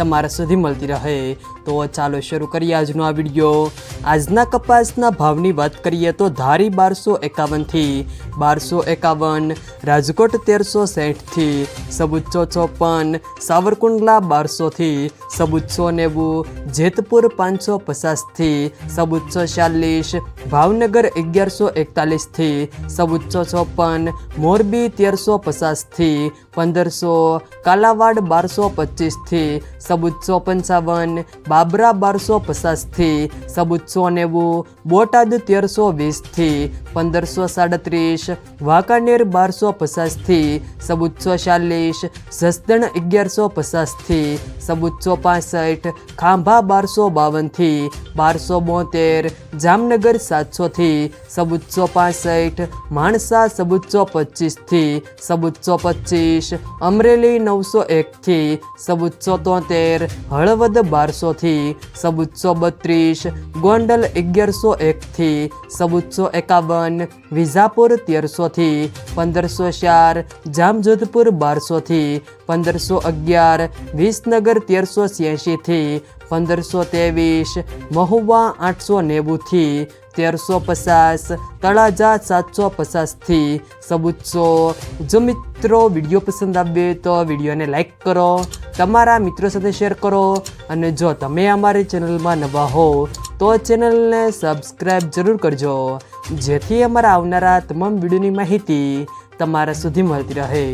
તમારા સુધી મળતી રહે. તો ચાલો શરૂ કરીએ આજનો આ વીડિયો. આજના કપાસના ભાવની વાત કરીએ તો ધારી બારસો એકાવનથી બારસો એકાવન, રાજકોટ તેરસો સાઠથી સબુચ્ચો ચોપન, સાવરકુંડલા બારસોથી સબુચ્ચો નેવું જેતપુર પાંચસો પચાસથી સબુચ્ચો ચાલીસ ભાવનગર અગિયારસો એકતાલીસથી સબુચ્ચો ચોપન મોરબી તેરસો પચાસથી પંદરસો, કાલાવાડ બારસો પચીસથી સબુચ્ચો પંચાવન બાબરા બારસો પચાસથી સબુચ્ચો નેવું બોટાદ તેરસો વીસથી પંદરસો સાડત્રીસ વાંકાનેર બારસો પચાસથી સબુચ્ચો ચાલીસ જસદણ અગિયારસો પચાસથી સબુચ્ચો પાસઠ ખાંભા બારસો બાવનથી બારસો બોતેર, જામનગર સાતસોથી સબુચ્ચો પાસઠ, માણસા સબુચ્ચો પચીસથી સબુચ્ચો પચીસ, અમરેલી નવસો એકથી સબુચ્ચો તોતેર, હળવદ બારસોથી સબુચ્ચો બત્રીસ, ગોંડલ અગિયારસો એકથી સબુચ્ચો એકાવન, વિજાપુર તેરસોથી પંદરસો ચાર, જામજોધપુર બારસોથી પંદરસો અગિયાર, વિસનગર તેરસો છ્યાસીથી પંદરસો ત્રેવીસ, મહુવા આઠસો નેવુંથી, તેરસો પચાસ, તળાજા સાતસો પચાસથી સબૂતસો જો મિત્રો વીડિયો પસંદ આવ્યો તો વિડીયોને લાઇક કરો, તમારા મિત્રો સાથે શેર કરો અને જો તમે અમારી ચેનલમાં નવા હો, તો ચેનલને સબસ્ક્રાઈબ જરૂર કરજો. જેથી અમારા આવનારા તમામ વિડીયોની માહિતી તમારા સુધી મળતી રહે.